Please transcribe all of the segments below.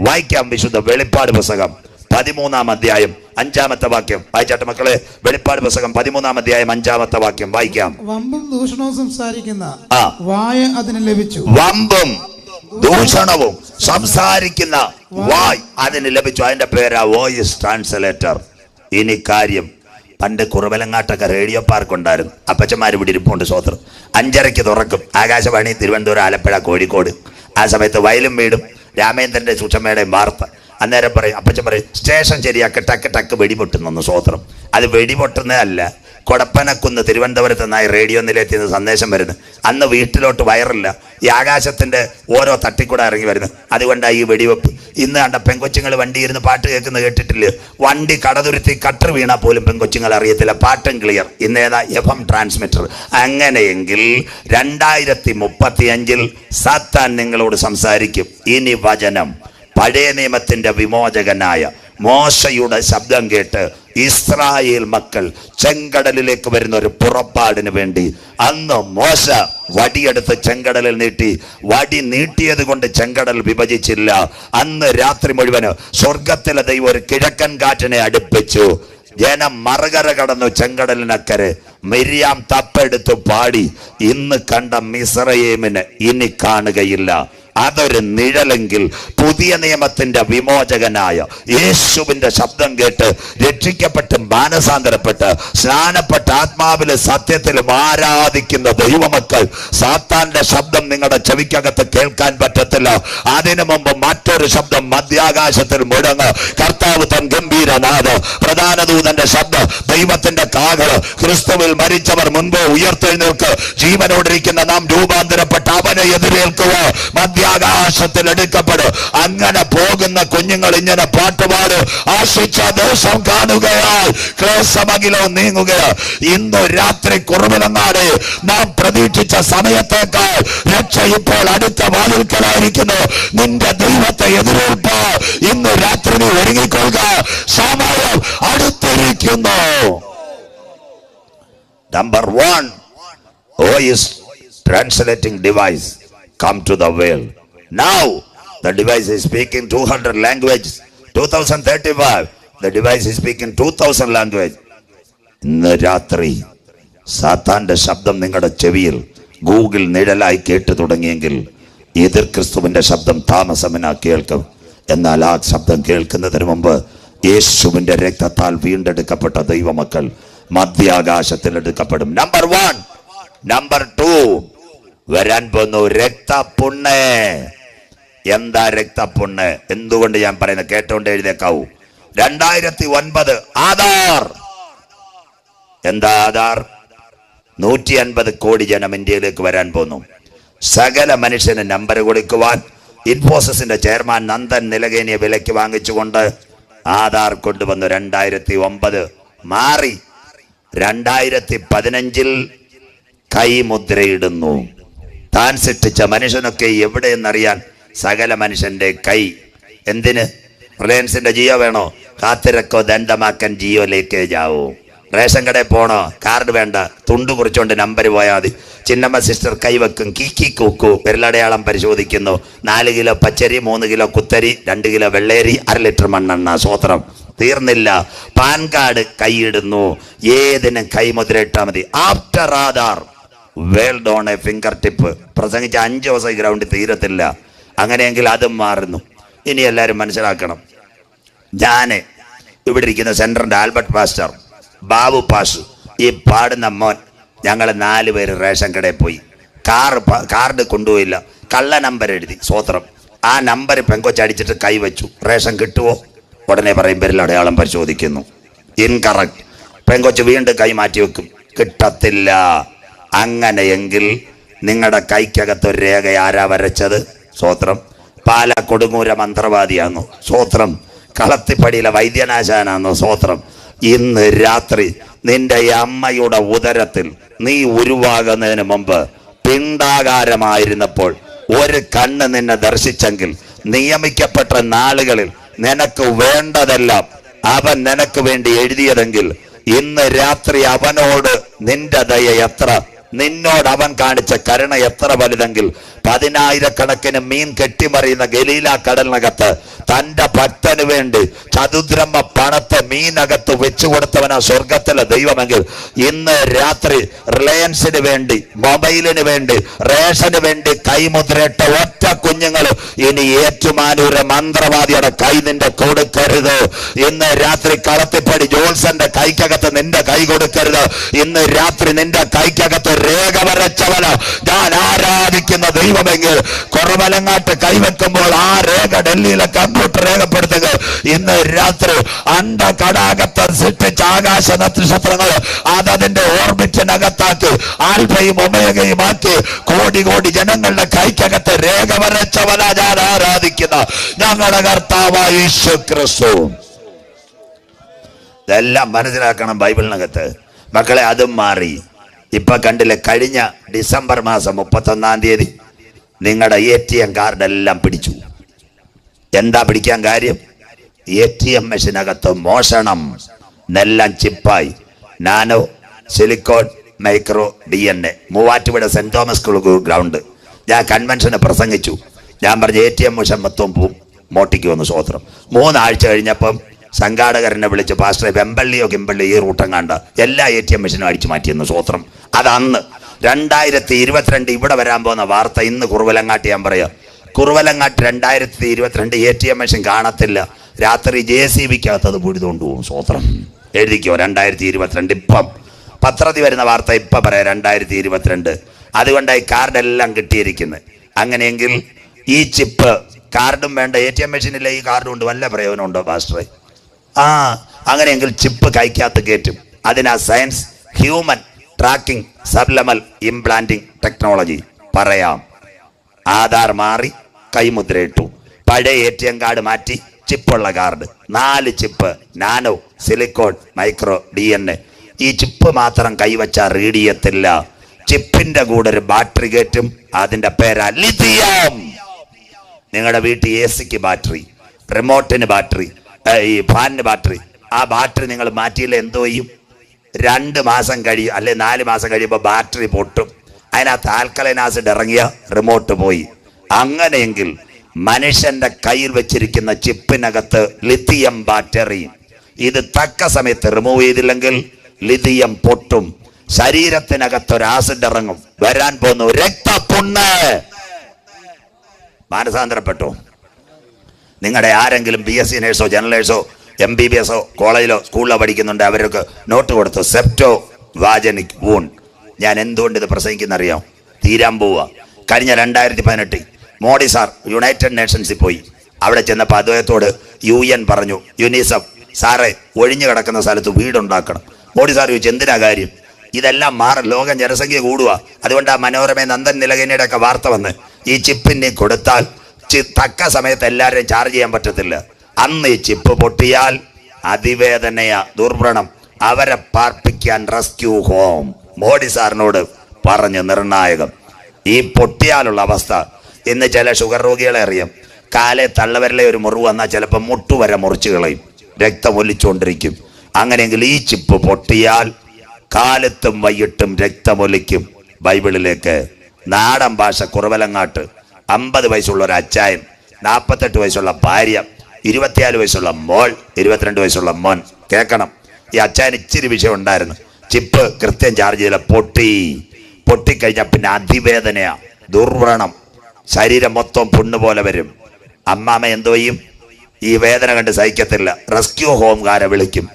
വായിക്കാം വിശുദ്ധ വെളിപ്പാട് പുസ്തകം. പതിമൂന്നാം അധ്യായം അഞ്ചാമത്തെ വാക്യം. വായിച്ചാട്ടെ മക്കളെ വെളിപ്പാട് പുസ്തകം പതിമൂന്നാം അധ്യായം അഞ്ചാമത്തെ വാക്യം. വായിക്കാം. വമ്പും ദൂഷണവും സംസാരിക്കുന്ന. വായ അതിന് ലഭിച്ചു. വമ്പും ദൂഷണവും സംസാരിക്കുന്ന വായ് അതിന് ലഭിച്ചു. അതിന്റെ പേരാ വോയിസ് ട്രാൻസ്ലേറ്റർ. ഇനി കാര്യം. പണ്ട് കുറവലങ്ങാട്ടൊക്കെ റേഡിയോ പാർക്ക് ഉണ്ടായിരുന്നു. അപ്പച്ചന്മാർ ഇവിടെ ഇരിപ്പുണ്ട് സ്വത്രം അഞ്ചരയ്ക്ക് തുറക്കും. ആകാശവാണി തിരുവനന്തപുരം ആലപ്പുഴ കോഴിക്കോട്. ആ സമയത്ത് വയലും വീടും. രാമേന്ദ്രന്റെ സുഷമയുടെയും വാർത്ത. അന്നേരം പറയും അപ്പച്ചൻ പറയും സ്റ്റേഷൻ ശരിയാക്കി ടക്ക് ടക്ക് വെടിപൊട്ടുന്നു സ്വോത്രം അത് വെടിപൊട്ടുന്നതല്ല കൊടപ്പനക്കുന്ന് തിരുവനന്തപുരത്ത് നിന്നായി റേഡിയോ നിലയത്തിൽ നിന്ന് സന്ദേശം വരുന്നു. അന്ന് വീട്ടിലോട്ട് വയറില്ല. ഈ ആകാശത്തിന്റെ ഓരോ തട്ടിക്കൂടെ ഇറങ്ങി വരുന്നു. അതുകൊണ്ടാണ് ഈ വെടിവെപ്പ്. ഇന്ന് കണ്ട പെങ്കൊച്ചുങ്ങൾ വണ്ടി ഇരുന്ന് പാട്ട് കേൾക്കുന്നത് കേട്ടിട്ടില്ല? വണ്ടി കടതുരുത്തി കട്ടർ വീണാൽ പോലും പെങ്കൊച്ചുങ്ങൾ അറിയത്തില്ല. പാട്ടും ക്ലിയർ. ഇന്ന് ഏതാ? F M transmitter. അങ്ങനെയെങ്കിൽ രണ്ടായിരത്തി മുപ്പത്തി അഞ്ചിൽ സാത്താൻ നിങ്ങളോട് സംസാരിക്കും. ഇനി വചനം. പഴയ നിയമത്തിന്റെ വിമോചകനായ മോശയുടെ ശബ്ദം കേട്ട് ഇസ്രായേൽ മക്കൾ ചെങ്കടലിലേക്ക് വരുന്ന ഒരു പുറപ്പാടിന് വേണ്ടി അന്ന് മോശ വടിയെടുത്ത് ചെങ്കടലിൽ നീട്ടി വടി നീട്ടിയത് കൊണ്ട് ചെങ്കടൽ വിഭജിച്ചില്ല. അന്ന് രാത്രി മുഴുവൻ സ്വർഗത്തിലെ ദൈവം ഒരു കിഴക്കൻ കാറ്റിനെ അടുപ്പിച്ചു. ജനം മറുകര കടന്നു ചെങ്കടലിനക്കരെ. മിരിയാം തപ്പെടുത്ത് പാടി ഇന്ന് കണ്ട മിസ്രയേമിന് ഇനി കാണുകയില്ല. അതൊരു നിഴലെങ്കിൽ പുതിയ നിയമത്തിന്റെ വിമോചകനായ യേശുവിന്റെ ശബ്ദം കേട്ട് രക്ഷിക്കപ്പെട്ട് മാനസാന്തരപ്പെട്ട് സ്നാനപ്പെട്ട് ആത്മാവിലെ സത്യത്തിലും ആരാധിക്കുന്ന ദൈവമക്കൾ സാത്താന്റെ ശബ്ദം നിങ്ങളുടെ ചെവിക്കകത്ത് കേൾക്കാൻ പറ്റത്തില്ല. അതിനു മുമ്പ് മറ്റൊരു ശബ്ദം മധ്യാകാശത്തിൽ മുഴങ്ങ്. കർത്താവ് തൻ ഗംഭീരനാഥ് പ്രധാന ദൂതന്റെ ശബ്ദം ദൈവത്തിന്റെ കാകൾ ക്രിസ്തുവിൽ മരിച്ചവർ മുൻപ് ഉയർത്തെഴുന്നേൽക്ക്. ജീവനോടിരിക്കുന്ന നാം രൂപാന്തരപ്പെട്ട അവനെ എതിരേൽക്കുക. മധ്യാകാശത്തിൽ എടുക്കപ്പെടും. അങ്ങനെ പോകുന്ന കുഞ്ഞുങ്ങൾ ഇങ്ങനെ പാട്ടുപാട് ആശിച്ച ദിവസം കാണുകയാൽ ക്ലേശമകിലോ നീങ്ങുക ഇന്ന് രാത്രി കുറവിലങ്ങാട് നാം പ്രതീക്ഷിച്ച സമയത്തേക്കാൾ രക്ഷ ഇപ്പോൾ അടുത്ത വാതിൽക്കലായിരിക്കുന്നു നിന്റെ ദൈവത്തെ എതിരേൽപ്പ്. ഇന്ന് രാത്രി നീ ഒരുങ്ങിക്കൊള്ളുക. സമയം അടുത്തിരിക്കുന്നു. Number one oh is translating device come to the world. Now the device is speaking 200 languages. 2035 the device is speaking 2000 language. ഇന്ന് രാത്രി സാത്താന്റെ ശബ്ദം നിങ്ങളുടെ ചെവിയിൽ ഗൂഗിൾ നിഴലായി കേട്ടു തുടങ്ങിയെങ്കിൽ എതിർ ക്രിസ്തുവിന്റെ ശബ്ദം താമസമിന കേൾക്കും. എന്നാൽ ആ ശബ്ദം കേൾക്കുന്നതിന് മുമ്പ് യേശുവിന്റെ രക്തത്താൽ വീണ്ടെടുക്കപ്പെട്ട ദൈവമക്കൾ മധ്യാകാശത്തിൽ എടുക്കപ്പെടും. നമ്പർ വൺ നമ്പർ ടു വരാൻ പോന്നു രക്തപ്പുണ്ണ് എന്താ രക്തപ്പൊണ്ണ് എന്തുകൊണ്ട് ഞാൻ പറയുന്നത് കേട്ടോണ്ട് എഴുതേക്കാവൂ രണ്ടായിരത്തി ഒൻപത് ആധാർ. എന്താ ആധാർ? നൂറ്റി അൻപത് കോടി ജനം ഇന്ത്യയിലേക്ക് വരാൻ പോന്നു. സകല മനുഷ്യന് നമ്പർ കൊടുക്കുവാൻ ഇൻഫോസിന്റെ ചെയർമാൻ നന്ദൻ നിലകേനിയ വിലയ്ക്ക് വാങ്ങിച്ചുകൊണ്ട് ആധാർ കൊണ്ടുവന്നു. രണ്ടായിരത്തി ഒമ്പത് മാറി. രണ്ടായിരത്തി പതിനഞ്ചിൽ കൈമുദ്രയിടുന്നു. താൻ സൃഷ്ടിച്ച മനുഷ്യനൊക്കെ എവിടെയെന്നറിയാൻ സകല മനുഷ്യന്റെ കൈ. എന്തിന്? റിലയൻസിന്റെ ജിയോ വേണോ? കാത്തിരക്കോ ദണ്ഡമാക്കൻ ജിയോയിലേക്ക് ജാവോ റേഷൻ കടയിൽ പോണോ? കാർഡ് വേണ്ട. തുണ്ട് കുറിച്ചോണ്ട് നമ്പർ പോയാൽ മതി. ചിന്നമ്മ സിസ്റ്റർ കൈവെക്കും. കീക്കി കൂക്കു പെരുളടയാളം പരിശോധിക്കുന്നു. നാല് കിലോ പച്ചരി മൂന്ന് കിലോ കുത്തരി രണ്ട് കിലോ വെള്ളേരി അര ലിറ്റർ മണ്ണെണ്ണ. സ്വോത്രം തീർന്നില്ല. പാൻ കാർഡ് കൈയിടുന്നു. ഏതിനും കൈമുദ്ര ഇട്ടാൽ മതി. After Aadhaar. World on a finger tip. പ്രസംഗിച്ച അഞ്ച് ദിവസം ഗ്രൗണ്ട് തീരത്തില്ല. അങ്ങനെയെങ്കിൽ അതും മാറുന്നു. ഇനി എല്ലാവരും മനസ്സിലാക്കണം. ഞാൻ ഇവിടെ ഇരിക്കുന്ന സെന്ററിന്റെ ആൽബർട്ട് പാസ്റ്റർ ബാബു പാസ് ഈ പാടുന്ന മോൻ ഞങ്ങൾ നാല് പേര് റേഷൻ കടയിൽ പോയി. കാർ കാർഡ് കൊണ്ടുപോയില്ല. കള്ള നമ്പർ എഴുതി സ്വോത്രം. ആ നമ്പർ പെങ്കൊച്ചടിച്ചിട്ട് കൈവച്ചു റേഷൻ കിട്ടുമോ ഉടനെ പറയും പേരിൽ അടയാളം പരിശോധിക്കുന്നു. ഇൻകറക്റ്റ് പെങ്കൊച്ച് വീണ്ടും കൈ മാറ്റി വെക്കും. കിട്ടത്തില്ല. അങ്ങനെയെങ്കിൽ നിങ്ങളുടെ കൈക്കകത്ത് ഒരു രേഖ ആരാ വരച്ചത്? സ്വോത്രം പാല കൊടുങ്ങൂര മന്ത്രവാദിയാണോ സ്വോത്രം കളത്തിപ്പടിയിലെ വൈദ്യനാശാനാണോ സ്വോത്രം ഇന്ന് രാത്രി നിന്റെ അമ്മയുടെ ഉദരത്തിൽ നീ ഉരുവാകുന്നതിന് മുമ്പ് പിണ്ടാകാരമായിരുന്നപ്പോൾ ഒരു കണ്ണ് നിന്നെ ദർശിച്ചെങ്കിൽ നിയമിക്കപ്പെട്ട നാളുകളിൽ നിനക്ക് വേണ്ടതെല്ലാം അവൻ നിനക്ക് വേണ്ടി എഴുതിയതെങ്കിൽ ഇന്ന് രാത്രി അവനോട് നിന്റെ ദയ എത്ര? നിന്നോട് അവൻ കാണിച്ച കരുണ എത്ര വലുതെങ്കിൽ പതിനായിരക്കണക്കിന് മീൻ കെട്ടിമറിയുന്ന ഗലീല കടലിനകത്ത് തന്റെ ഭക്തന് വേണ്ടി ചതുദ്രമ്മ പണത്തെ മീനകത്ത് വെച്ചു കൊടുത്തവനാ സ്വർഗത്തിലെ ദൈവമെങ്കിൽ ഇന്ന് രാത്രി റിലയൻസിന് വേണ്ടി മൊബൈലിന് വേണ്ടി റേഷന് വേണ്ടി കൈമുദ്രയിട്ട ഒറ്റ കുഞ്ഞുങ്ങൾ ഇനി ഏറ്റുമാനൂര മന്ത്രവാദിയുടെ കൈ നിന്റെ കൊടുക്കരുത്. ഇന്ന് രാത്രി കളത്തിപ്പടി ജോൾസന്റെ കൈക്കകത്ത് നിന്റെ കൈ കൊടുക്കരുത്. ഇന്ന് രാത്രി നിന്റെ കൈക്കകത്ത് രേഖ വരച്ചവനോ. ഞാൻ ആരാധിക്കുന്ന ദൈവമെങ്കിൽ കുറവലങ്ങാട്ട് കൈവെക്കുമ്പോൾ ആ രേഖ ഡൽഹിയിലെ കമ്പ്യൂട്ടർ രേഖപ്പെടുത്തുക. ഇന്ന് രാത്രി അണ്ട കടാകത്തെ സൃഷ്ടിച്ച ആകാശ നക്ഷത്രങ്ങൾ അതതിന്റെ ഓർബിറ്റിനകത്താക്കി ആൽഫയും ഒമേഗയും ആക്കി കോടി കോടി ജനങ്ങളുടെ കൈക്കകത്ത് രേഖ വരച്ചവനാ ഞാൻ ആരാധിക്കുന്ന ഞങ്ങളുടെ കർത്താവായ യേശു ക്രിസ്തു. ഇതെല്ലാം മനസ്സിലാക്കണം ബൈബിളിനകത്ത്. മക്കളെ അതും മാറി. ഇപ്പൊ കണ്ടില്ലേ കഴിഞ്ഞ ഡിസംബർ മാസം മുപ്പത്തൊന്നാം തീയതി നിങ്ങളുടെ എ ടി എം കാർഡെല്ലാം പിടിച്ചു. എന്താ പിടിക്കാൻ കാര്യം? എ ടി എം മെഷീനകത്ത് മോഷണം. നെല്ലാം ചിപ്പായി. Nano silicon micro D N A. Muvattupuzha Saint Thomas school ground. ഞാൻ കൺവെൻഷന് പ്രസംഗിച്ചു. ഞാൻ പറഞ്ഞ എ ടി എം മെഷീൻ മൊത്തം മോട്ടിക്ക് വന്നു സ്വോത്രം മൂന്നാഴ്ച കഴിഞ്ഞപ്പം സംഘാടകരനെ വിളിച്ച് പാസ്റ്ററെ വെമ്പള്ളിയോ കിമ്പള്ളിയോ ഈ റൂട്ടം കണ്ട എല്ലാ എ ടി എം മെഷീനും അടിച്ചു മാറ്റിയെന്ന് സ്വോത്രം അത് അന്ന് രണ്ടായിരത്തി ഇരുപത്തിരണ്ട് ഇവിടെ വരാൻ പോകുന്ന വാർത്ത ഇന്ന് കുറുവലങ്ങാട്ട് ഞാൻ പറയാം. കുറുവലങ്ങാട്ട് രണ്ടായിരത്തി ഇരുപത്തിരണ്ട് എ ടി എം മെഷീൻ കാണത്തില്ല. രാത്രി ജെ സി വിക്കകത്ത് അത് പിടിതുകൊണ്ട് പോകും. സ്വോത്രം എഴുതിക്കോ രണ്ടായിരത്തി ഇരുപത്തിരണ്ട് ഇപ്പം. പത്രത്തിൽ വരുന്ന വാർത്ത ഇപ്പം പറയാം രണ്ടായിരത്തി ഇരുപത്തിരണ്ട് അതുകൊണ്ടായി കാർഡെല്ലാം കിട്ടിയിരിക്കുന്നത് അങ്ങനെയെങ്കിൽ ഈ ചിപ്പ് കാർഡും വേണ്ട എ ടി എം മെഷീനിലെ ഈ കാർഡും ഉണ്ട് വല്ല പ്രയോജനമുണ്ടോ പാസ്റ്ററെ? ആ അങ്ങനെയെങ്കിൽ ചിപ്പ് കൈക്കകത്ത് കയറ്റും. അതിനാ science human tracking subliminal implanting technology പറയാം. ആധാർ മാറി കൈമുദ്രയിട്ടു. പഴയ എ ടി എം കാർഡ് മാറ്റി ചിപ്പുള്ള കാർഡ് നാല് chip nano silicon micro D N A ഈ ചിപ്പ് മാത്രം കൈവച്ചാൽ റീഡ് ചെയ്യത്തില്ല ചിപ്പിന്റെ കൂടെ ഒരു ബാറ്ററി കയറ്റും അതിന്റെ പേരാ ലിഥിയം നിങ്ങളുടെ വീട്ടിൽ എ സിക്ക് ബാറ്ററി റിമോട്ടിന് ബാറ്ററി ഈ ഫാനിന് ബാറ്ററി ആ ബാറ്ററി നിങ്ങൾ മാറ്റിയില്ല എന്തോ ചെയ്യും? രണ്ട് മാസം കഴിയും അല്ലെ നാല് മാസം കഴിയുമ്പോൾ ബാറ്ററി പൊട്ടും. അതിനകത്ത് ആൽക്കലൈൻ ആസിഡ് ഇറങ്ങിയ റിമോട്ട് പോയി. അങ്ങനെയെങ്കിൽ മനുഷ്യന്റെ കയ്യിൽ വെച്ചിരിക്കുന്ന ചിപ്പിനകത്ത് ലിഥിയം ബാറ്ററി. ഇത് തക്ക സമയത്ത് റിമൂവ് ചെയ്തില്ലെങ്കിൽ ലിഥിയം പൊട്ടും. ശരീരത്തിനകത്ത് ഒരു ആസിഡ് ഇറങ്ങും. വരാൻ പോകുന്നു രക്തപുണ്ണ്. മാനസാന്തരപ്പെട്ടു? നിങ്ങളുടെ ആരെങ്കിലും ബി എസ് സി നേഴ്സോ ജനറലേഴ്സോ എം ബി ബി എസോ കോളേജിലോ സ്കൂളിലോ പഠിക്കുന്നുണ്ട്. അവർക്ക് നോട്ട് കൊടുത്തു. സെപ്റ്റോ വാജനിക് വൂൺ. ഞാൻ എന്തുകൊണ്ട് ഇത് പ്രസംഗിക്കുന്ന അറിയാം തീരാൻ പോവുക കഴിഞ്ഞ രണ്ടായിരത്തി പതിനെട്ടിൽ മോഡി സാർ യുണൈറ്റഡ് നേഷൻസിൽ പോയി. അവിടെ ചെന്നപ്പോൾ അദ്ദേഹത്തോട് യു എൻ പറഞ്ഞു യുനിസെഫ് സാറേ ഒഴിഞ്ഞു കിടക്കുന്ന സ്ഥലത്ത് വീടുണ്ടാക്കണം. മോഡി സാർ ചോദിച്ചു എന്തിനാ കാര്യം? ഇതെല്ലാം മാറും ലോകം ജനസംഖ്യ കൂടുക അതുകൊണ്ട് ആ മനോരമ നന്ദൻ നിലകനിയുടെ ഒക്കെ വാർത്ത വന്ന് ഈ ചിപ്പിനെ കൊടുത്താൽ തക്ക സമയത്ത് എല്ലാവരെയും ചാർജ് ചെയ്യാൻ പറ്റത്തില്ല. അന്ന് ഈ ചിപ്പ് പൊട്ടിയാൽ അതിവേദനയ ദുർവ്രണം അവരെ പാർപ്പിക്കാൻ റെസ്ക്യൂ ഹോം. മോഡി സാറിനോട് പറഞ്ഞു നിർണായകം. ഈ പൊട്ടിയാലുള്ള അവസ്ഥ ഇന്ന് ചില ഷുഗർ രോഗികളെ അറിയാം. കാലെ തള്ളവരിലെ ഒരു മുറിവ് വന്നാൽ ചിലപ്പോൾ മുട്ടുവരെ മുറിച്ചു കളയും. രക്തം ഒലിച്ചുകൊണ്ടിരിക്കും അങ്ങനെയെങ്കിൽ ഈ ചിപ്പ് പൊട്ടിയാൽ കാലത്തും വൈകിട്ടും രക്തമൊലിക്കും ബൈബിളിലേക്ക് നാടൻ ഭാഷ കുറവലങ്ങാട്ട് അമ്പത് വയസ്സുള്ള ഒരു അച്ചായൻ നാൽപ്പത്തെട്ട് വയസ്സുള്ള ഭാര്യ ഇരുപത്തിനാല് വയസ്സുള്ള മോൾ ഇരുപത്തിരണ്ട് വയസ്സുള്ള മോൻ കേൾക്കണം. ഈ അച്ഛൻ ഇച്ചിരി വിഷയം ഉണ്ടായിരുന്നു ചിപ്പ് കൃത്യം ചാർജ് ചെയ്തില്ല പൊട്ടി. പൊട്ടിക്കഴിഞ്ഞാൽ പിന്നെ അതിവേദനയാ. ദുർവ്രണം ശരീരം മൊത്തം പുണ്ണ് പോലെ വരും. അമ്മാമ എന്തോ ചെയ്യും? ഈ വേദന കണ്ട് സഹിക്കത്തില്ല. റെസ്ക്യൂ ഹോംകാരെ വിളിക്കും.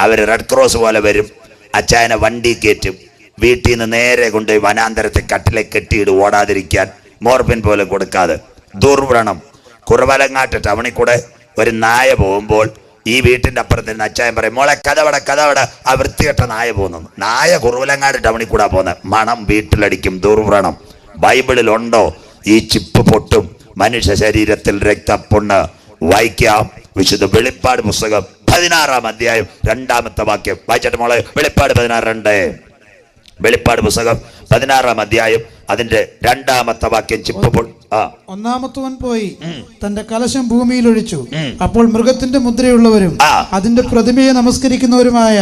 അവർ റെഡ് ക്രോസ് പോലെ വരും. അച്ചായനെ വണ്ടി കയറ്റും. വീട്ടിൽ നിന്ന് നേരെ കൊണ്ടുപോയി വനാന്തരത്തെ കട്ടിലെ കെട്ടിയിട്ട് ഓടാതിരിക്കാൻ മോർബിൻ പോലെ കൊടുക്കാതെ. ദുർവ്രണം കുറവലങ്ങാട്ട് ടൗണിൽ കൂടെ ഒരു നായ പോകുമ്പോൾ ഈ വീട്ടിന്റെ അപ്പുറത്ത് നിന്ന് അച്ചായൻ പറയും മോളെ കഥവട കഥവട. ആ വൃത്തികെട്ട നായ പോകുന്നു. നായ കുറുവലങ്ങാട് ടൗണിൽ കൂടാ പോകുന്നത് മണം വീട്ടിലടിക്കും ദുർവ്രണം ബൈബിളിൽ ഉണ്ടോ ഈ ചിപ്പ് പൊട്ടും മനുഷ്യ ശരീരത്തിൽ രക്തപ്പൊണ്ണ് വായിക്കാം. വിശുദ്ധ വെളിപ്പാട് പുസ്തകം പതിനാറാം അധ്യായം രണ്ടാമത്തെ വാക്യം വായിച്ചിട്ട് മോളെ വെളിപ്പാട് പതിനാറ് രണ്ട്. വെളിപ്പാട് പുസ്തകം പതിനാറാം അധ്യായം അതിന്റെ രണ്ടാമത്തെ വാക്യം ചിപ്പപ്പോൾ ഒന്നാമത്തവൻ പോയി തന്റെ കലശം ഭൂമിയിൽ ഒഴിച്ചു. അപ്പോൾ മൃഗത്തിന്റെ മുദ്രയുള്ളവരും അതിന്റെ പ്രതിമയെ നമസ്കരിക്കുന്നവരുമായ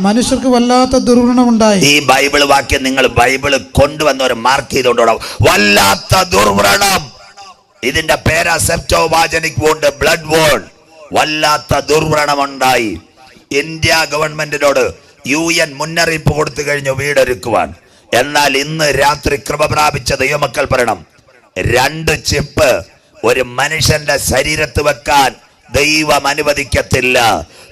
മനുഷ്യർക്ക് വല്ലാത്ത ദുർവ്രണമുണ്ടായി ഈ ബൈബിൾ വാക്യം നിങ്ങൾ ബൈബിൾ കൊണ്ടുവന്നവർ മാർക്ക് ചെയ്തുകൊണ്ടോണം വല്ലാത്ത ദുർവ്രണം ഇതിന്റെ പേരാ സെപ്റ്റോവാജനിക് വോണ്ട് ബ്ലഡ് വോൾ. വല്ലാത്ത ദുർവ്രണമുണ്ടായി ഇന്ത്യ ഗവൺമെന്റിനോട് യു എൻ മുന്നറിയിപ്പ് കൊടുത്തു കഴിഞ്ഞു വീടൊരുക്കുവാൻ. എന്നാൽ ഇന്ന് രാത്രി കൃപ പ്രാപിച്ച ദൈവമക്കൾ പറയണം രണ്ട് ചിപ്പ് ഒരു മനുഷ്യന്റെ ശരീരത്ത് വെക്കാൻ ദൈവം അനുവദിക്കത്തില്ല.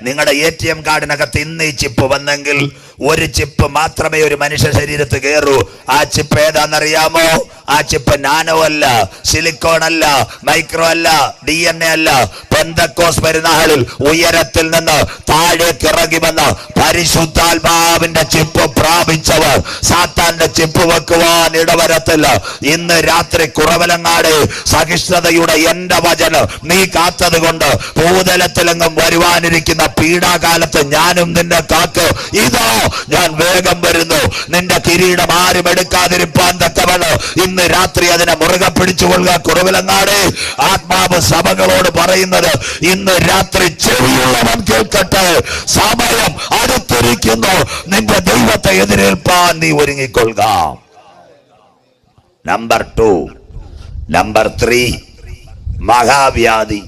നിങ്ങളുടെ എ ടി എം കാർഡിനകത്ത് ഇന്ന് ഈ ചിപ്പ് വന്നെങ്കിൽ ഒരു ചിപ്പ് മാത്രമേ ഒരു മനുഷ്യ ശരീരത്ത് കയറൂ ആ ചിപ്പ് ഏതാണെന്നറിയാമോ? ആ ചിപ്പ് നാനോ അല്ല സിലിക്കോൺ അല്ല മൈക്രോ അല്ല ഡി എൻ എ അല്ല. പെന്തക്കോസ് പെരുന്നാളിൽ ഉയരത്തിൽ നിന്ന് താഴേക്ക് ഇറങ്ങി വന്ന പരിശുദ്ധാത്മാവിന്റെ ചിപ്പ് പ്രാപിച്ചവർ സാത്താന്റെ ചിപ്പ് വെക്കുവാൻ ഇടവരത്തില്ല. ഇന്ന് രാത്രി കുറവലങ്ങാട് സഹിഷ്ണുതയുടെ എന്റെ വചനം നീ കാത്തത് കൊണ്ട് ഭൂതലത്തിലെങ്ങും വരുവാനിരിക്കുന്ന പീഡാകാലത്ത് ഞാനും നിന്നെ കാക്ക്. ഇതോ ഞാൻ വേഗം വരുന്നു. നിന്റെ കിരീടം ആരും എടുക്കാതിരിപ്പാൻ തക്കവണ് ഇന്ന് രാത്രി അതിനെ മുറുകെ പിടിച്ചുകൊള്ളുക കുറവിലങ്ങാട്. ആത്മാവ് സഭകളോട് പറയുന്നത് ഇന്ന് രാത്രി ചെവിയുള്ളവൻ കേൾക്കട്ടെ. സമയം അടുത്തിരിക്കുന്നു. നിന്റെ ദൈവത്തെ എതിരേൽപ്പാൻ നീ ഒരുങ്ങിക്കൊള്ളുക. നമ്പർ ടു നമ്പർ ത്രീ മഹാവ്യാധി.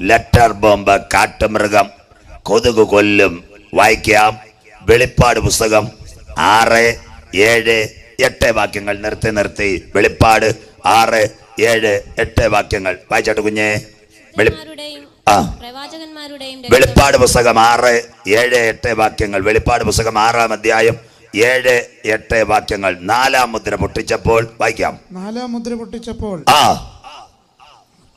ലെറ്റർ ബോംബ് കാട്ടുമൃഗം. കൊതുക് കൊല്ലും. വായിക്കാം. വെളിപ്പാട് പുസ്തകം ആറ് ഏഴ് എട്ട് വാക്യങ്ങൾ നിർത്തി നിർത്തി. വെളിപ്പാട് ആറ് ഏഴ് എട്ട് വാക്യങ്ങൾ. വായിച്ചോട്ട് കുഞ്ഞെ? വെളി ആ. വെളിപ്പാട് പുസ്തകം ആറ് ഏഴ് എട്ട് വാക്യങ്ങൾ. വെളിപ്പാട് പുസ്തകം ആറാം അധ്യായം ഏഴ് എട്ട് വാക്യങ്ങൾ. നാലാം മുദ്ര പൊട്ടിച്ചപ്പോൾ വായിക്കാം. നാലാം മുദ്ര പൊട്ടിച്ചപ്പോൾ ആ.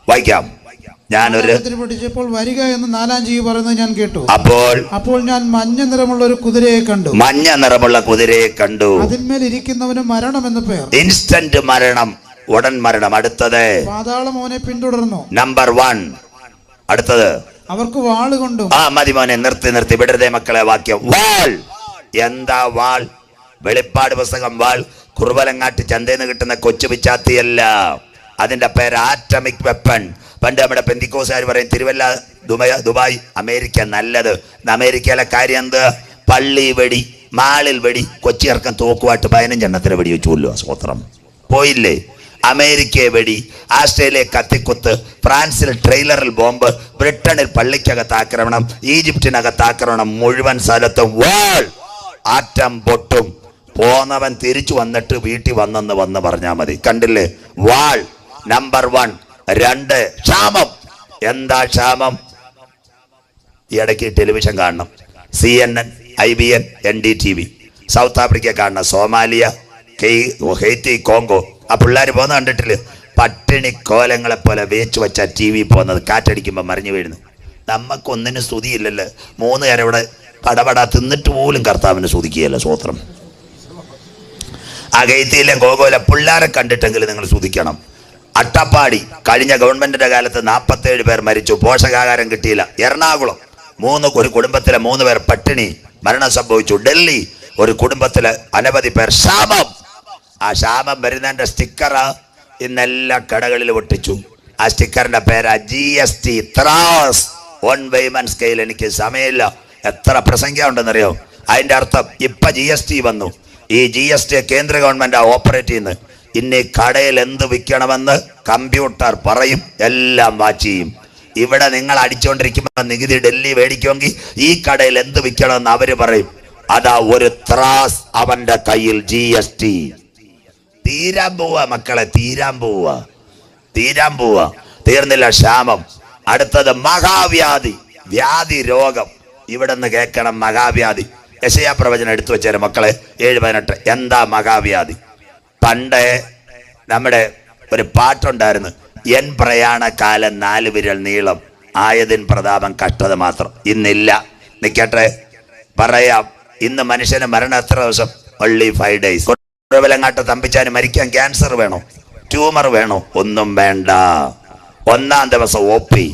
വായിക്കാം. ഞാനൊരു പിടിച്ചപ്പോൾ വരിക എന്ന് നാലാം ജീവി പറയുന്നത് ഞാൻ കേട്ടു. അപ്പോൾ അപ്പോൾ ഞാൻ മഞ്ഞ നിറമുള്ള ഒരു കുതിരയെ കണ്ടു. മഞ്ഞ നിറമുള്ള കുതിരയെ കണ്ടു. അതിന്മേൽ ഇരിക്കുന്നവന് മരണം എന്ന് പേർ. ഇൻസ്റ്റന്റ് മരണം ഉടൻ മരണം. അടുത്തത്. പാതാളം മോനെ പിന്തുടർന്നു. നമ്പർ വൺ അടുത്തത്. അവർക്ക് വാളുകൊണ്ടും ആ മതി മോനെ നിർത്തി നിർത്തി. വിടരുതേ മക്കളെ വാക്യം. വാൾ. എന്താ വാൾ? വെളിപ്പാട് പുസ്തകം വാൾ. കുറുവലങ്ങാട്ട് ചന്തയിൽ നിന്ന് കിട്ടുന്ന കൊച്ചു പിച്ചാത്തിയല്ല. അതിന്റെ പേര് ആറ്റമിക് വെപ്പൺ പണ്ട് നമ്മുടെ പെന്തിക്കോസുകാർ പറയും തിരുവല്ല ദുബായ് ദുബായ് അമേരിക്ക നല്ലത്. അമേരിക്കയിലെ കാര്യം എന്ത്? പള്ളി വെടി മാളിൽ വെടി കൊച്ചി ഇറക്കം തോക്കുമായിട്ട് പതിനഞ്ചെണ്ണത്തിന് വെടി വെച്ചു കൊല്ലുക സ്വത്രം. പോയില്ലേ? അമേരിക്കയെ വെടി ആസ്ട്രേലിയ കത്തിക്കുത്ത് ഫ്രാൻസിൽ ട്രെയിലറിൽ ബോംബ് ബ്രിട്ടനിൽ പള്ളിക്കകത്ത് ആക്രമണം ഈജിപ്തിനകത്ത് ആക്രമണം മുഴുവൻ സ്ഥലത്തും വാൾ! ആറ്റം പൊട്ടും. പോന്നവൻ തിരിച്ചു വന്നിട്ട് വീട്ടിൽ വന്നെന്ന് വന്ന് പറഞ്ഞാൽ മതി. കണ്ടില്ലേ? വാൾ! നമ്പർ വൺ രണ്ട് ക്ഷാമം. എന്താ ക്ഷാമം? ഇടയ്ക്ക് ടെലിവിഷൻ കാണണം. C N N I B N N D T V South Africa കാണണം. Somalia Haiti Congo. ആ പിള്ളേർ പോകുന്ന കണ്ടിട്ടില്ല? പട്ടിണി കോലങ്ങളെ പോലെ വേച്ചു വെച്ച ടി വി പോകുന്നത്. കാറ്റടിക്കുമ്പോൾ മറിഞ്ഞു വീഴുന്നു. നമുക്കൊന്നിനും സ്തുതിയില്ലല്ലോ. മൂന്ന് നേരം ഇവിടെ പടപട തിന്നിട്ട് പോലും കർത്താവിനെ സ്തുതിക്കുകയല്ല സ്വോത്രം ഗൈത്തിയിലെ ഗോകോല പിള്ളേരെ കണ്ടിട്ടെങ്കിലും നിങ്ങൾ സ്തുതിക്കണം. അട്ടപ്പാടി. കഴിഞ്ഞ ഗവൺമെന്റിന്റെ കാലത്ത് നാൽപ്പത്തേഴ് പേർ മരിച്ചു. പോഷകാഹാരം കിട്ടിയില്ല. എറണാകുളം മൂന്ന് ഒരു കുടുംബത്തിലെ മൂന്ന് പേർ പട്ടിണി മരണം സംഭവിച്ചു. ഡൽഹി ഒരു കുടുംബത്തിലെ അനവധി പേർ ശാപം ആ ശാപം വരുന്നതിന്റെ സ്റ്റിക്കർ ഇന്ന് എല്ലാ കടകളിലും ഒട്ടിച്ചു. ആ സ്റ്റിക്കറിന്റെ പേരാ ജി എസ് ടി ത്രാസ് വൺ വൈമൻ സ്കെയിൽ എനിക്ക് സമയമില്ല. എത്ര പ്രസംഗം ഉണ്ടെന്നറിയോ? അതിന്റെ അർത്ഥം ഇപ്പൊ ജി എസ് ടി വന്നു. ഈ ജി എസ് ടി കേന്ദ്ര ഗവൺമെന്റ് ഓപ്പറേറ്റ് ചെയ്യുന്നത്. ഇനി കടയിൽ എന്ത് വിൽക്കണമെന്ന് കമ്പ്യൂട്ടർ പറയും എല്ലാം വാച്ച് ചെയ്യും. ഇവിടെ നിങ്ങൾ അടിച്ചുകൊണ്ടിരിക്കുമ്പോൾ നികുതി ഡൽഹി മേടിക്കുമെങ്കിൽ ഈ കടയിൽ എന്ത് വിൽക്കണമെന്ന് അവർ പറയും. അതാ ഒരു ത്രാസ് അവന്റെ കയ്യിൽ ജി എസ് ടി തീരാൻ പോവാ മക്കളെ തീരാൻ പോവുക തീരാൻ പോവുക തീർന്നില്ല ക്ഷാമം. അടുത്തത് മഹാവ്യാധി വ്യാധി രോഗം. ഇവിടെ നിന്ന് കേൾക്കണം മഹാവ്യാധി. യശയാ പ്രവചനം എടുത്തു വെച്ചേരും മക്കളെ ഏഴ് പതിനെട്ട്. എന്താ മഹാവ്യാധി? പണ്ട് നമ്മുടെ ഒരു പാട്ടുണ്ടായിരുന്നു എൻ പ്രയാണ കാലം നാല് വിരൽ നീളം ആയതിൻ പ്രതാപം കഷ്ടത മാത്രം ഇന്നില്ല. നിൽക്കട്ടെ പറയാം ഇന്ന് മനുഷ്യന് മരണം എത്ര ദിവസം? ഒള്ളി ഫൈവ് ഡേയ്സ് കുറവിലങ്ങാട്ട് തമ്പിച്ചാന് മരിക്കാൻ ക്യാൻസർ വേണോ? ട്യൂമർ വേണോ? ഒന്നും വേണ്ട. ഒന്നാം ദിവസം ഒ പി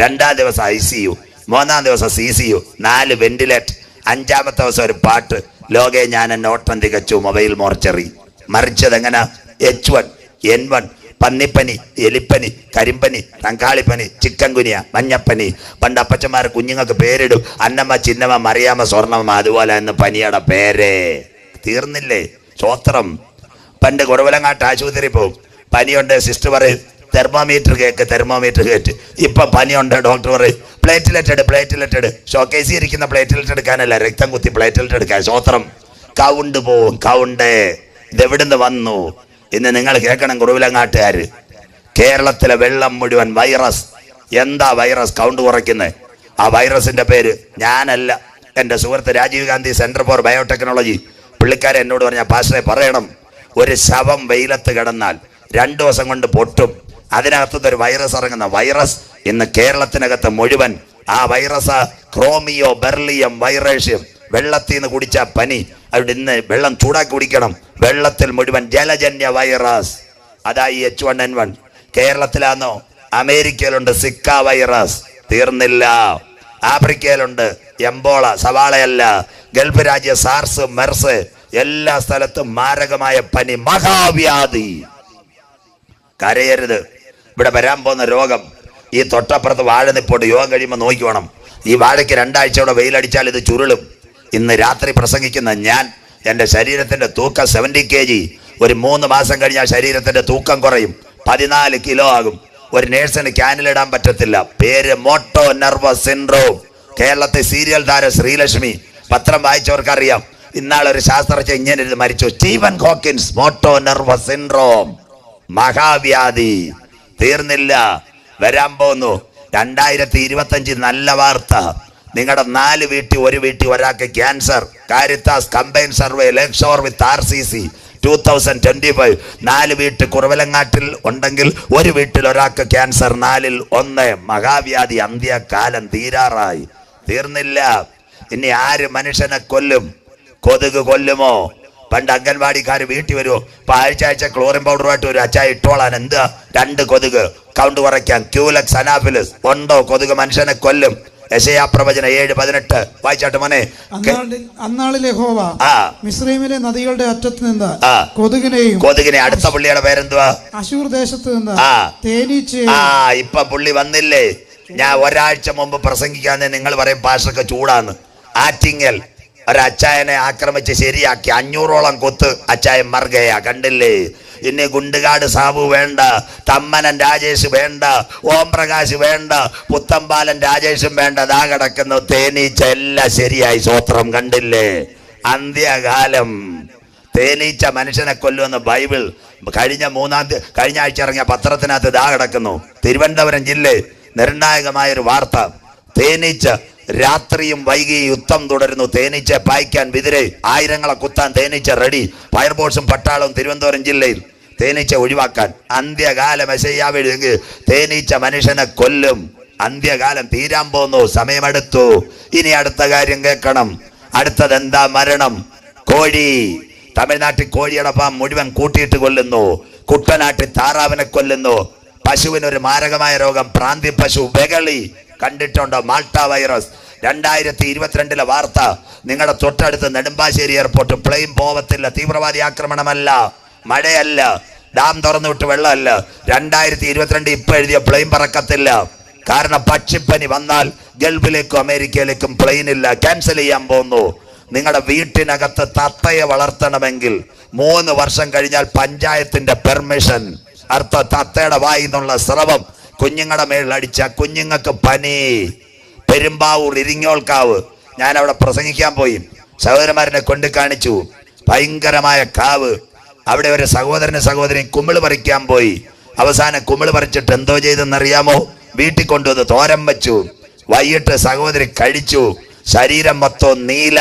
രണ്ടാം ദിവസം ഐ സി യു മൂന്നാം ദിവസം സി സി യു നാല് വെന്റിലേറ്റ് അഞ്ചാമത്തെ ദിവസം ഒരു പാട്ട് ലോകെ ഞാൻ എന്നെ ഓട്ടം തികച്ചു മൊബൈൽ മോർച്ചറി. മറിച്ചത് എങ്ങനെ എച്ച് വൺ എൻ വൺ പന്നിപ്പനി എലിപ്പനി കരിമ്പനി തങ്കാളിപ്പനി ചിക്കൻ കുനിയ മഞ്ഞപ്പനി. പണ്ട് അപ്പച്ചന്മാർ കുഞ്ഞുങ്ങൾക്ക് പേരിടും. അന്നമ്മ ചിന്നമ്മ മറിയാമ്മ സ്വർണമ്മ അതുപോലെ എന്ന് പനിയുടെ പേര്. തീർന്നില്ലേ? സ്വോത്രം പണ്ട് കുറവലങ്ങാട്ട് ആശുപത്രി പോകും പനിയുണ്ട് സിസ്റ്റർ പറയും തെർമോമീറ്റർ കേക്ക് തെർമോമീറ്റർ കേട്ട് ഇപ്പൊ പനിയുണ്ട് ഡോക്ടർ പറയും പ്ലേറ്റ്ലെറ്റഡ് പ്ലേറ്റ്ലെറ്റഡ് ഷോക്കേസി ഇരിക്കുന്ന പ്ലേറ്റ്ലെറ്റ് എടുക്കാനല്ല രക്തം കുത്തി പ്ലേറ്റ്ലെറ്റ് എടുക്കാൻ. സ്വോത്രം കൗണ്ട് പോവും കൗണ്ട്. ഇതെവിടുന്ന് വന്നു ഇന്ന് നിങ്ങൾ കേൾക്കണം കുറവിലങ്ങാട്ടുകാർ കേരളത്തിലെ വെള്ളം മുഴുവൻ വൈറസ് എന്താ വൈറസ് കൗണ്ട് കുറയ്ക്കുന്നത്. ആ വൈറസിന്റെ പേര് ഞാനല്ല. എന്റെ സുഹൃത്ത് Rajiv Gandhi centre for biotechnology പുള്ളിക്കാരൻ എന്നോട് പറഞ്ഞ പാസ്റ്ററെ പറയണം. ഒരു ശവം വെയിലത്ത് കിടന്നാൽ രണ്ടു ദിവസം കൊണ്ട് പൊട്ടും. അതിനകത്തുനിന്ന് ഒരു വൈറസ് ഇറങ്ങുന്ന വൈറസ് ഇന്ന് കേരളത്തിനകത്ത് മുഴുവൻ. ആ വൈറസ് ക്രോമിയോ ബെർലിയം വൈറേഷ്യം വെള്ളത്തിൽ നിന്ന് കുടിച്ച പനി അവിടെ ഇന്ന് വെള്ളം ചൂടാക്കി കുടിക്കണം. വെള്ളത്തിൽ മുഴുവൻ ജലജന്യ വൈറസ്. അതായി എച്ച് വൺ എൻ വൺ കേരളത്തിലാണോ അമേരിക്കയിലുണ്ട് സിക്ക വൈറസ്. തീർന്നില്ല. ആഫ്രിക്കയിലുണ്ട് എംബോള സവാളയല്ല. ഗൾഫ് രാജ്യ സാർസ് മെർസ്. എല്ലാ സ്ഥലത്തും മാരകമായ പനി മഹാവ്യാധി. കരയരുത്. ഇവിടെ വരാൻ പോകുന്ന രോഗം ഈ തൊട്ടപ്പുറത്ത് വാഴ നിപ്പോട്ട് യോഗം കഴിയുമ്പോൾ നോക്കി വേണം ഈ വാഴയ്ക്ക് രണ്ടാഴ്ചയോടെ വെയിലടിച്ചാൽ ഇത് ചുരുളും. ഇന്ന് രാത്രി പ്രസംഗിക്കുന്ന ഞാൻ എന്റെ ശരീരത്തിന്റെ തൂക്കം സെവന്റി കെ ജി ഒരു മൂന്ന് മാസം കഴിഞ്ഞാൽ ശരീരത്തിന്റെ തൂക്കം കുറയും. പതിനാല് കിലോ ആകും. ഒരു നേഴ്സിന് ക്യാനിലിടാൻ പറ്റത്തില്ല. പേര് മോട്ടോ നെർവസ് സിൻഡ്രോം. കേരളത്തെ സീരിയൽ താരം ശ്രീലക്ഷ്മി. പത്രം വായിച്ചവർക്കറിയാം. ഇന്നാളൊരു ശാസ്ത്രജ്ഞ ഇങ്ങനെ മരിച്ചു. Stephen Hawkins motor nervous syndrome. മഹാവ്യാധി. തീർന്നില്ല. വരാൻ പോകുന്നു രണ്ടായിരത്തി ഇരുപത്തഞ്ച് നല്ല വാർത്ത. നിങ്ങളുടെ നാല് വീട്ടിൽ ഒരു വീട്ടിൽ ഒരാൾക്ക് cancer Caritas combine survey Lakeshore with R C C two thousand twenty five നാല് വീട്ട് കുറവലങ്ങാട്ടിൽ ഉണ്ടെങ്കിൽ ഒരു വീട്ടിൽ ഒരാൾക്ക് ക്യാൻസർ നാലിൽ ഒന്ന്. മഹാവ്യാധി അന്ത്യകാലം തീരാറായി. തീർന്നില്ല. ഇനി ആര് മനുഷ്യനെ കൊല്ലും? കൊതുക് കൊല്ലുമോ? പണ്ട് അംഗൻവാടിക്കാർ വീട്ടിൽ വരുമോ ഇപ്പൊ ആഴ്ച ആഴ്ച ക്ലോറിൻ പൗഡറുമായിട്ട് ഒരു അച്ചായ ഇട്ടോളാൻ എന്താ? രണ്ട് കൊതുക്. കൗണ്ട് കുറയ്ക്കാൻ. Culex Anopheles. ഉണ്ടോ? കൊതുക് മനുഷ്യനെ കൊല്ലും. യശയാ പ്രവചന ഏഴ് പതിനെട്ട്. വായിച്ചാട്ട് മോനെ. അന്നാളിലെ ഹോവ ആ. മിസ്രൈമിലെ നദികളുടെ അറ്റത്ത് നിന്ന്. കൊതുകിനെയും കൊതുകിനെ അടുത്ത പുള്ളിയുടെ പേരെന്തുവാ? അശൂർ ദേശത്ത് നിന്ന് ആ. തേനീച്ചയെയും ആ ഇപ്പൊ പുള്ളി വന്നില്ലേ? ഞാൻ ഒരാഴ്ച മുമ്പ് പ്രസംഗിക്കാന്ന് നിങ്ങൾ പറയും പാഷൊക്കെ ചൂടാന്ന്. ആറ്റിങ്ങൽ. ഒരച്ചായനെ ആക്രമിച്ച് ശരിയാക്കി അഞ്ഞൂറോളം കൊത്ത് അച്ചായൻ മർഗയ കണ്ടില്ലേ? ഇനി ഗുണ്ടുകാട് സാബു വേണ്ട തമ്മനൻ രാജേഷ് വേണ്ട ഓം പ്രകാശ് വേണ്ട പുത്തമ്പാലൻ രാജേഷും വേണ്ട. ദാ കിടക്കുന്നു തേനീച്ച എല്ലാം ശരിയായി സ്വത്രം കണ്ടില്ലേ? അന്ത്യകാലം. തേനീച്ച മനുഷ്യനെ കൊല്ലുമെന്ന് ബൈബിൾ കഴിഞ്ഞ മൂന്നാം കഴിഞ്ഞ ആഴ്ച ഇറങ്ങിയ പത്രത്തിനകത്ത് ഇതാ കിടക്കുന്നു. തിരുവനന്തപുരം ജില്ലയിൽ നിർണായകമായ ഒരു വാർത്ത. തേനീച്ച രാത്രിയും വൈകി യുദ്ധം തുടരുന്നു. തേനീച്ച പായ്ക്കാൻ വിതിരെ. ആയിരങ്ങളെ കുത്താൻ തേനീച്ച റെഡി. ഫയർഫോഴ്സും പട്ടാളവും തിരുവനന്തപുരം ജില്ലയിൽ തേനീച്ച ഒഴിവാക്കാൻ. അന്ത്യകാല എസയ്യാവെഴുതെങ്കിൽ തേനീച്ച മനുഷ്യനെ കൊല്ലും. അന്ത്യകാലം തീരാൻ പോന്നു. സമയമെടുത്തു. ഇനി അടുത്ത കാര്യം കേൾക്കണം. അടുത്തത് എന്താ മരണം? കോഴി. തമിഴ്നാട്ടിൽ കോഴിയുടെ പാം മുഴുവൻ കൂട്ടിയിട്ട് കൊല്ലുന്നു. കുട്ടനാട്ടിൽ താറാവിനെ കൊല്ലുന്നു. പശുവിനൊരു മാരകമായ രോഗം. പ്രാന്തി പശു ബഗളി കണ്ടിട്ടുണ്ടോ? Malta virus. രണ്ടായിരത്തി ഇരുപത്തിരണ്ടിലെ വാർത്ത. നിങ്ങളുടെ തൊട്ടടുത്ത് നെടുമ്പാശ്ശേരി എയർപോർട്ട് പ്ലെയിൻ പോവത്തില്ല. തീവ്രവാദി ആക്രമണമല്ല. മഴയല്ല. ഡാം തുറന്നു വിട്ട് വെള്ളമല്ല. രണ്ടായിരത്തി ഇരുപത്തിരണ്ട് ഇപ്പൊ എഴുതിയ പ്ലെയിൻ പറക്കത്തില്ല. കാരണം പക്ഷിപ്പനി വന്നാൽ ഗൾഫിലേക്കും അമേരിക്കയിലേക്കും പ്ലെയിൻ ഇല്ല ക്യാൻസൽ ചെയ്യാൻ പോകുന്നു നിങ്ങളുടെ വീട്ടിനകത്ത് തത്തയെ വളർത്തണമെങ്കിൽ മൂന്ന് വർഷം കഴിഞ്ഞാൽ പഞ്ചായത്തിന്റെ പെർമിഷൻ. അർത്ഥ തത്തയുടെ വായിന്നുള്ള നിന്നുള്ള സ്രവം. കുഞ്ഞുങ്ങളുടെ മേളിൽ അടിച്ച കുഞ്ഞുങ്ങൾക്ക് പനി. പെരുമ്പാവൂർ ഇരിങ്ങോൾക്കാവ് ഞാൻ അവിടെ പ്രസംഗിക്കാൻ പോയി. സഹോദരന്മാരനെ കൊണ്ട് കാണിച്ചു. ഭയങ്കരമായ കാവ്. അവിടെ ഒരു സഹോദരന് സഹോദരൻ കുമിൾ പറിക്കാൻ പോയി. അവസാനം കുമിൾ പറിച്ചിട്ട് എന്തോ ചെയ്തെന്നറിയാമോ? വീട്ടിൽ കൊണ്ടുവന്ന് തോരം വെച്ചു. വൈകിട്ട് സഹോദരി കഴിച്ചു. ശരീരം മൊത്തം നീല.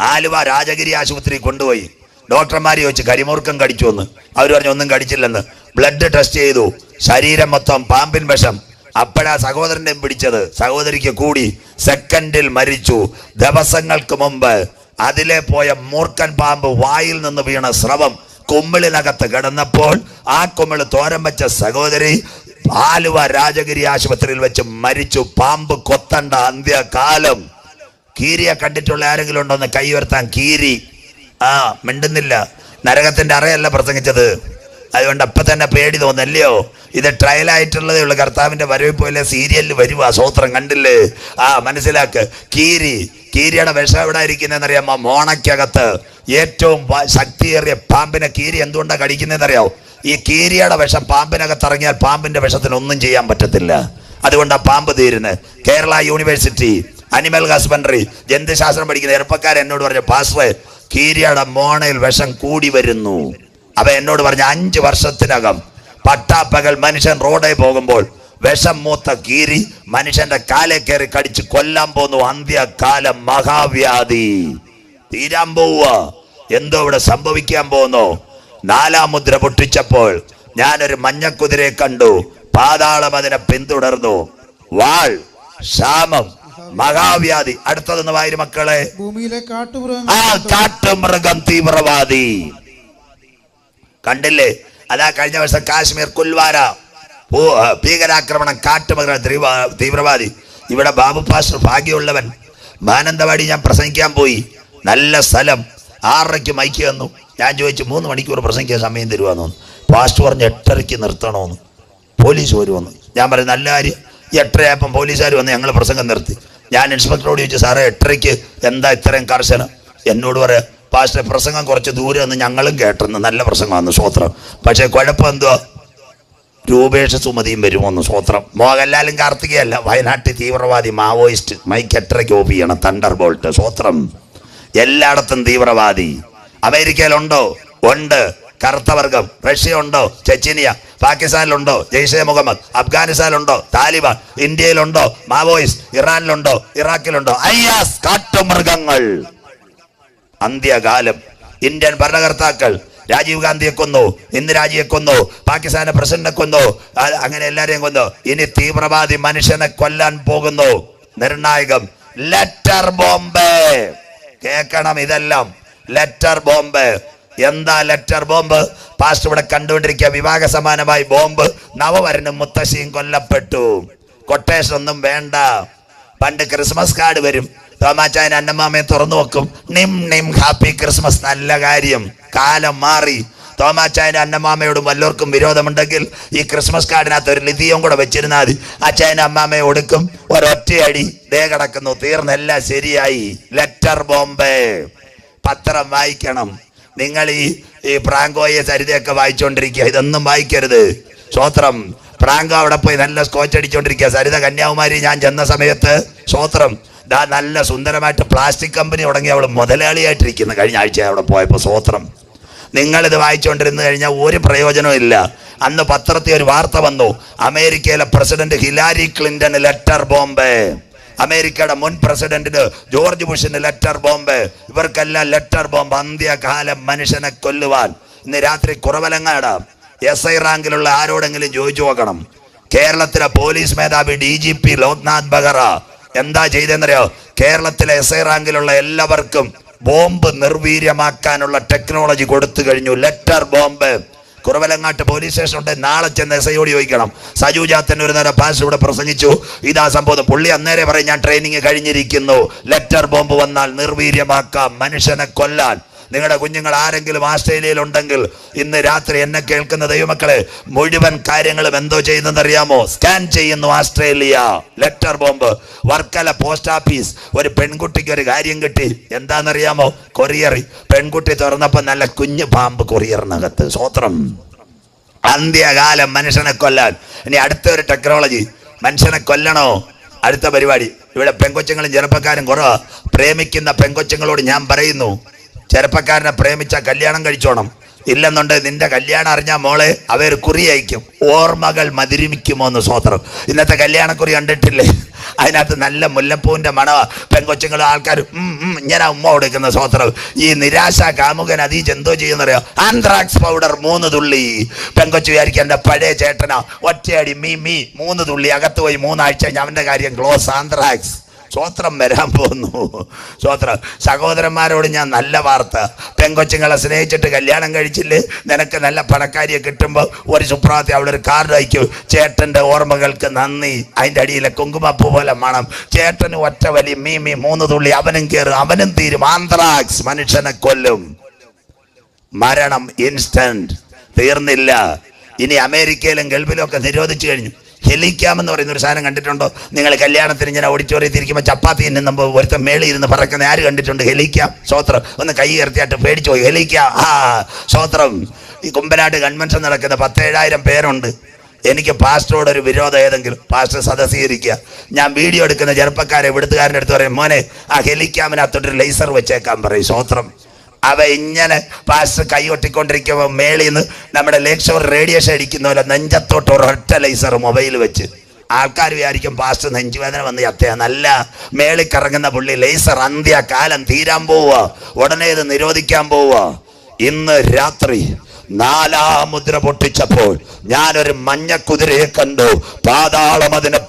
ആലുവ രാജഗിരി ആശുപത്രി കൊണ്ടുപോയി. ഡോക്ടർമാരെ ചോദിച്ചു കരിമൂർക്കം കടിച്ചു എന്ന് അവർ പറഞ്ഞു ഒന്നും കടിച്ചില്ലെന്ന്. ബ്ലഡ് ടെസ്റ്റ് ചെയ്തു. ശരീരം മൊത്തം പാമ്പിൻ വിഷം. അപ്പോഴാ സഹോദരനെ പിടിച്ചത്. സഹോദരിക്ക് കൂടി സെക്കൻഡിൽ മരിച്ചു. ദിവസങ്ങൾക്ക് മുമ്പ് അതിലെ പോയ മൂർക്കൻ പാമ്പ് വായിൽ നിന്ന് വീണ സ്രവം കുമ്മിളിനകത്ത് കിടന്നപ്പോൾ ആ കുമ്മിൾ തോരം വെച്ച സഹോദരി ആലുവ രാജഗിരി ആശുപത്രിയിൽ വെച്ച് മരിച്ചു. പാമ്പ് കൊത്തണ്ട അന്ത്യകാലം. കീരിയെ കണ്ടിട്ടുള്ള ആരെങ്കിലും ഉണ്ടോ എന്ന് കൈ ഉയർത്താൻ കീരി. ആ മിണ്ടുന്നില്ല. നരകത്തിന്റെ അറയല്ല പ്രസംഗിച്ചത്. അതുകൊണ്ട് അപ്പൊ തന്നെ പേടി തോന്നല്ലയോ ഇത് ട്രയൽ ആയിട്ടുള്ളതേ ഉള്ളൂ. കർത്താവിന്റെ വരവ് പോലെ സീരിയലിൽ വരുവാ. സ്വോത്രം കണ്ടില്ലേ? ആ മനസ്സിലാക്ക്. കീരി കീരിയുടെ വിഷം എവിടെ ഇരിക്കുന്നതെന്നറിയാമോ? മോണയ്ക്കകത്ത്. ഏറ്റവും ശക്തിയേറിയ പാമ്പിനെ കീരി എന്തുകൊണ്ടാണ് കടിക്കുന്നതെന്നറിയാമോ ഈ കീരിയുടെ വിഷം പാമ്പിനകത്ത് ഇറങ്ങിയാൽ പാമ്പിന്റെ വിഷത്തിന് ഒന്നും ചെയ്യാൻ പറ്റത്തില്ല. അതുകൊണ്ട് ആ പാമ്പ് തീരുന്നത്. കേരള യൂണിവേഴ്സിറ്റി അനിമൽ ഹസ്ബൻഡറി ജന്തുശാസ്ത്രം പഠിക്കുന്ന ചെറുപ്പക്കാരൻ എന്നോട് പറഞ്ഞു പാസ്റ്ററെ കീരിയുടെ മോണയിൽ വിഷം കൂടി വരുന്നു. അവ എന്നോട് പറഞ്ഞ അഞ്ച് വർഷത്തിനകം പട്ടാപ്പകൽ മനുഷ്യൻ റോഡിൽ പോകുമ്പോൾ വിഷം മൂത്ത കീരി മനുഷ്യന്റെ കാലെ കയറി കടിച്ച് കൊല്ലാൻ പോന്നു. അന്ത്യകാലം മഹാവ്യാധി. തീരാൻ പോവുക. എന്തോ ഇവിടെ സംഭവിക്കാൻ പോകുന്നു നാലാം മുദ്ര പൊട്ടിച്ചപ്പോൾ ഞാനൊരു മഞ്ഞക്കുതിരയെ കണ്ടു. പാതാളം അതിനെ പിന്തുടർന്നു. വാൾ ക്ഷാമം മഹാവ്യാധി. അടുത്തതെന്ന് വായിരു മക്കളെ. ഭൂമിയിലെ ആ കാട്ടുമൃഗങ്ങൾ കാട്ടുമൃഗം തീവ്രവാദി. കണ്ടില്ലേ? അതാ കഴിഞ്ഞ വർഷം കാശ്മീർ കുൽവാര ഭീകരാക്രമണം കാട്ടുമൃഗം തീവ്രവാദി. ഇവിടെ ബാബു പാസ്റ്റർ ഭാഗ്യമുള്ളവൻ. മാനന്തവാടി ഞാൻ പ്രസംഗിക്കാൻ പോയി. നല്ല സ്ഥലം. ആറരയ്ക്ക് മൈക്ക് തന്നു. ഞാൻ ചോദിച്ചു മൂന്ന് മണിക്കൂർ പ്രസംഗിക്കാൻ സമയം തരുവാന്ന്? പാസ്റ്റർ പറഞ്ഞ് എട്ടരയ്ക്ക് നിർത്തണമെന്ന് പോലീസ് വരുമെന്ന് ഞാൻ പറഞ്ഞു നല്ല കാര്യം. എട്ടരയായപ്പം പോലീസുകാർ വന്ന് ഞങ്ങൾ പ്രസംഗം നിർത്തി. ഞാൻ ഇൻസ്പെക്ടറോട് ചോദിച്ചു സാറേ എട്ടരയ്ക്ക് എന്താ ഇത്രയും കർശനം? എന്നോട് പറയാം പാസ്റ്റർ പ്രസംഗം കുറച്ച് ദൂരെ നിന്ന് ഞങ്ങളും കേട്ടെന്ന് നല്ല പ്രസംഗമാണ് സ്വോത്രം പക്ഷേ കുഴപ്പം എന്തുവാ രൂപേഷ സുമതിയും വരുമോന്ന് സ്വോത്രം മോഹൻലാലും കാർത്തികയല്ല വയനാട്ടിൽ തീവ്രവാദി മാവോയിസ്റ്റ് മൈക്ക് എട്ടരയ്ക്ക് ഓഫ് ചെയ്യണം തണ്ടർ ബോൾട്ട് സ്വോത്രം എല്ലായിടത്തും തീവ്രവാദി. അമേരിക്കയിലുണ്ടോ? ഉണ്ട്. കറുത്തവർഗം റഷ്യ ഉണ്ടോ ചെച്ചിനിയ പാകിസ്ഥാനിലുണ്ടോ ജെയ്ഷെ മുഹമ്മദ് അഫ്ഗാനിസ്ഥാനിലുണ്ടോ താലിബാൻ ഇന്ത്യയിലുണ്ടോ മാവോയിസ് ഇറാനിലുണ്ടോ ഇറാഖിലുണ്ടോ അയ്യാസ് കാട്ടുമൃഗങ്ങൾ അന്ത്യകാലം. ഇന്ത്യൻ ഭരണകർത്താക്കൾ രാജീവ് ഗാന്ധിയെ കൊന്നു ഇന്ദിരാജിയെ കൊന്നു പാകിസ്ഥാനെ പ്രസിഡന്റിനെ കൊന്നു അങ്ങനെ എല്ലാരെയും കൊന്നു. ഇനി തീവ്രവാദി മനുഷ്യനെ കൊല്ലാൻ പോകുന്നു. നിർണായകം. ലെറ്റർ ബോംബെ. കേക്കണം ഇതെല്ലാം. Letter bomb. എന്താ ലെറ്റർ ബോംബ്? പാസ്റ്റ് ഇവിടെ കണ്ടുകൊണ്ടിരിക്കുക. വിവാഹ സമാനമായി ബോംബ്. നവവരനും മുത്തശ്ശിയും കൊല്ലപ്പെട്ടു. കൊട്ടേഷൻ ഒന്നും വേണ്ട. പണ്ട് ക്രിസ്മസ് കാർഡ് വരും. തോമാച്ചായൻ അന്നമ്മാമയെ തുറന്നു വെക്കും. നിം നിം ഹാപ്പി ക്രിസ്മസ് നല്ല കാര്യം. കാലം മാറി. തോമാച്ചായൻ അന്നമ്മാമയോടും വല്ലവർക്കും വിരോധമുണ്ടെങ്കിൽ ഈ ക്രിസ്മസ് കാർഡിനകത്ത് ഒരു ലിതിയും കൂടെ വെച്ചിരുന്നാൽ മതി. അച്ചായന്റെ അമ്മാമയെ ഒടുക്കും. ഒരൊറ്റയടി. ദേ കിടക്കുന്നു. തീർന്നെല്ലാം ശരിയായി. ലെറ്റർ ബോംബെ. പത്രം വായിക്കണം. നിങ്ങൾ ഈ ഈ പ്രാങ്കോയെ സരിതയൊക്കെ വായിച്ചുകൊണ്ടിരിക്കുക ഇതൊന്നും വായിക്കരുത്. സ്വോത്രം പ്രാങ്കോ അവിടെ പോയി നല്ല സ്കോച്ച് അടിച്ചുകൊണ്ടിരിക്കുക സരിത കന്യാകുമാരി ഞാൻ ചെന്ന സമയത്ത് സ്വോത്രം ദാ നല്ല സുന്ദരമായിട്ട് പ്ലാസ്റ്റിക് കമ്പനി തുടങ്ങി അവൾ മുതലാളിയായിട്ടിരിക്കുന്നു. കഴിഞ്ഞ ആഴ്ച അവിടെ പോയപ്പോൾ സ്വോത്രം നിങ്ങളിത് വായിച്ചുകൊണ്ടിരുന്നു കഴിഞ്ഞാൽ ഒരു പ്രയോജനവും ഇല്ല. അന്ന് പത്രത്തിൽ ഒരു വാർത്ത വന്നു. അമേരിക്കയിലെ പ്രസിഡന്റ് ഹിലാരി ക്ലിന്റൺ ലെറ്റർ ബോംബെ. അമേരിക്കയുടെ മുൻ പ്രസിഡന്റിന് ജോർജ് ബുഷിന് ലെറ്റർ ബോംബ്. ഇവർക്കെല്ലാം ലെറ്റർ ബോംബ്. അന്ത്യകാലം മനുഷ്യനെ കൊല്ലുവാൻ. ഇന്ന് രാത്രി കുറവലങ്ങാട്. എസ് ഐ റാങ്കിലുള്ള ആരോടെങ്കിലും ചോദിച്ചു നോക്കണം. കേരളത്തിലെ പോലീസ് മേധാവി D G P Loknath Behera. എന്താ ചെയ്തെന്നറിയോ കേരളത്തിലെ എസ് ഐ റാങ്കിലുള്ള എല്ലാവർക്കും ബോംബ് നിർവീര്യമാക്കാനുള്ള ടെക്നോളജി കൊടുത്തു കഴിഞ്ഞു. Letter bomb. Kuravilangad police station ഉണ്ട് നാളെ ചെന്ന് എസ് ഐയോട് ചോദിക്കണം. സജു ജാത്തൻ ഒരു നേരം പാസ് ഇവിടെ പ്രസംഗിച്ചു. ഇതാ സംഭവം. പുള്ളി അന്നേരെ പറയും ഞാൻ ട്രെയിനിങ് കഴിഞ്ഞിരിക്കുന്നു. ലെറ്റർ ബോംബ് വന്നാൽ നിർവീര്യമാക്കാം. മനുഷ്യനെ കൊല്ലാൻ. നിങ്ങളുടെ കുഞ്ഞുങ്ങൾ ആരെങ്കിലും ആസ്ട്രേലിയയിൽ ഉണ്ടെങ്കിൽ ഇന്ന് രാത്രി എന്നെ കേൾക്കുന്ന ദൈവമക്കളെ മുഴുവൻ കാര്യങ്ങളും എന്തോ ചെയ്യുന്നതെന്നറിയാമോ സ്കാൻ ചെയ്യുന്നു Australia. Letter bomb. Varkala post office. ഒരു പെൺകുട്ടിക്ക് ഒരു കാര്യം കിട്ടി. എന്താണെന്നറിയാമോ? കൊറിയർ. പെൺകുട്ടി തുറന്നപ്പോൾ നല്ല കുഞ്ഞു പാമ്പ് കൊറിയറിനകത്ത്. സ്വോത്രം അന്ത്യകാലം മനുഷ്യനെ കൊല്ലാൻ. ഇനി അടുത്ത ഒരു ടെക്നോളജി. മനുഷ്യനെ കൊല്ലണോ? അടുത്ത പരിപാടി. ഇവിടെ പെങ്കൊച്ചുങ്ങളും ചെറുപ്പക്കാരും കുറവാ. പ്രേമിക്കുന്ന പെങ്കൊച്ചുങ്ങളോട് ഞാൻ പറയുന്നു ചെറുപ്പക്കാരനെ പ്രേമിച്ച കല്യാണം കഴിച്ചോണം. ഇല്ലെന്നുണ്ട് നിന്റെ കല്യാണം അറിഞ്ഞാൽ മോളെ അവർ കുറി അയക്കും. ഓർമ്മകൾ മധുരിമിക്കുമോ എന്ന് സ്വോത്രം ഇന്നത്തെ കല്യാണക്കുറി കണ്ടിട്ടില്ലേ? അതിനകത്ത് നല്ല മുല്ലപ്പൂവിന്റെ മണവ. പെങ്കൊച്ചുങ്ങളും ആൾക്കാർ ഇങ്ങനെ ഉമ്മ കൊടുക്കുന്ന സ്വോത്രം ഈ നിരാശ കാമുകൻ അതീ എന്തോ ചെയ്യുന്നറിയോ? ആന്ത്രാക്സ് പൗഡർ മൂന്ന് തുള്ളി. പെങ്കൊച്ചു വിചാരിക്കും എന്റെ പഴയ ചേട്ടനാ. ഒറ്റയടി മീ മീ മൂന്ന് തുള്ളി. അകത്ത് പോയി മൂന്നാഴ്ച അവന്റെ കാര്യം ക്ലോസ്. ആന്ത്രാക്സ്. സ്വോത്രം വരാൻ പോകുന്നു സ്വോത്രം. സഹോദരന്മാരോട് ഞാൻ നല്ല വാർത്ത. പെങ്കൊച്ചുങ്ങളെ സ്നേഹിച്ചിട്ട് കല്യാണം കഴിച്ചില്ലേ? നിനക്ക് നല്ല പണക്കാരിയെ കിട്ടുമ്പോൾ ഒരു സുപ്രാത്തി ഒരു കാർഡ് അയക്കും. ചേട്ടന്റെ ഓർമ്മകൾക്ക് നന്ദി. അതിന്റെ അടിയിലെ കുങ്കുമപ്പൂ പോലെ മണം. ചേട്ടന് ഒറ്റ വലി മീ മീ മൂന്ന് തുള്ളി അവനും കയറും അവനും തീരും. ആന്ത്രാക്സ്. മനുഷ്യനെ കൊല്ലും. മരണം ഇൻസ്റ്റന്റ്. തീർന്നില്ല. ഇനി അമേരിക്കയിലും ഗൾഫിലും ഒക്കെ നിരോധിച്ചു കഴിഞ്ഞു. എന്ന് പറയുന്ന ഒരു സാധനം കണ്ടിട്ടുണ്ടോ? നിങ്ങൾ കല്യാണത്തിന് ഇങ്ങനെ ഓഡിറ്റോറിയത്തിൽ ഇരിക്കുമ്പോൾ ചപ്പാത്തി നമ്മൾ ഒരുത്തൻ മേളിൽ ഇരുന്ന് പറക്കുന്ന ആര് കണ്ടിട്ടുണ്ട്? ഹെലിക്കാം സ്വോത്രം. ഒന്ന് കൈ ഉയർത്തിയായിട്ട് പേടിച്ചു? പോയി ഹെലിക്കാം ആ സ്വോത്രം. ഈ കുമ്പനാട് കൺവെൻഷൻ നടക്കുന്ന പത്തേഴായിരം പേരുണ്ട്. എനിക്ക് പാസ്റ്ററോട് ഒരു വിരോധം ഏതെങ്കിലും? പാസ്റ്റർ സദസ്സീകരിക്കുക. ഞാൻ വീഡിയോ എടുക്കുന്ന ചെറുപ്പക്കാരെ ഇവിടുത്തുകാരന്റെ അടുത്ത് പറയും മോനെ ആ ഹെലിക്കാമിനകത്തോട്ടൊരു ലേസർ വെച്ചേക്കാൻ പറയും സ്വത്രം. അവ ഇങ്ങനെ പാസ് കൈകൊട്ടിക്കൊണ്ടിരിക്കുമ്പോൾ മേളിൽ നിന്ന് നമ്മുടെ ലേക്ഷോർ റേഡിയേഷൻ അടിക്കുന്ന പോലെ നെഞ്ചത്തോട്ട് ഒരൊറ്റ ലേസർ മൊബൈൽ വെച്ച്. ആൾക്കാർ വിചാരിക്കും പാസ്റ്റ് നെഞ്ചുവേദന വന്ന് ചത്തയാ. നല്ല മേളിൽ കറങ്ങുന്ന പുള്ളി ലേസർ അന്ത്യ കാലം തീരാൻ പോവുക. ഉടനെ ഇത് നിരോധിക്കാൻ പോവുക. ഇന്ന് രാത്രി നാലാം മുദ്ര പൊട്ടിച്ചപ്പോൾ ഞാനൊരു മഞ്ഞ കുതിരയെ കണ്ടു. പാതാളം അതിനെ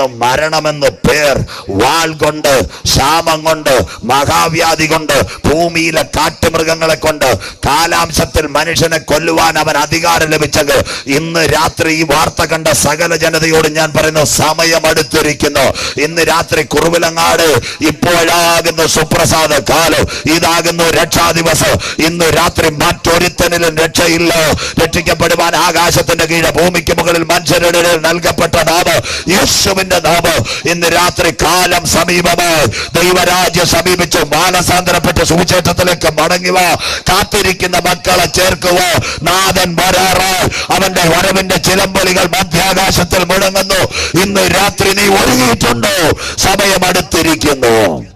പിന്തുടർന്നു മരണമെന്ന് പേർ വാൾ കൊണ്ട് ക്ഷാമം കൊണ്ട് മഹാവ്യാധി കൊണ്ട് ഭൂമിയിലെ കാട്ടുമൃഗങ്ങളെ കൊണ്ട് കാലാംശത്തിൽ മനുഷ്യനെ കൊല്ലുവാൻ അവൻ അധികാരം ലഭിച്ചത് ഇന്ന് രാത്രി ഈ വാർത്ത കണ്ട സകല ജനതയോട് ഞാൻ പറയുന്നു സമയം അടുത്തിരിക്കുന്നു. ഇന്ന് രാത്രി കുറുവിലങ്ങാട് ഇപ്പോഴാകുന്നു സുപ്രസാദ കാലം. ഇതാകുന്നു രക്ഷാദിവസം ഇന്ന് രാത്രി മറ്റൊരുത്തനിലും രക്ഷയില്ല. രക്ഷിക്കപ്പെടുവാൻ ആകാശത്തിന്റെ കീഴ് ഭൂമിക്ക് മുകളിൽ മനുഷ്യരുടെ നൽകപ്പെട്ട നാമ നാമം യേശുവിന്റെ നാമം ഇന്ന് രാത്രി കാലം സമീപമായി ദൈവരാജ്യം സമീപിച്ചു. മാനസാന്തരപ്പെട്ട സുവിശേഷത്തിലേക്ക് മടങ്ങുക കാത്തിരിക്കുന്ന മക്കളെ ചേർക്കുക. നാഥൻ വരാറ് അവന്റെ വരവിന്റെ ചിലമ്പലികൾ മധ്യാകാശത്തിൽ മുഴങ്ങുന്നു. ഇന്ന് രാത്രി നീ ഒരുങ്ങിയിട്ടുണ്ടോ? സമയം അടുത്തിരിക്കുന്നു.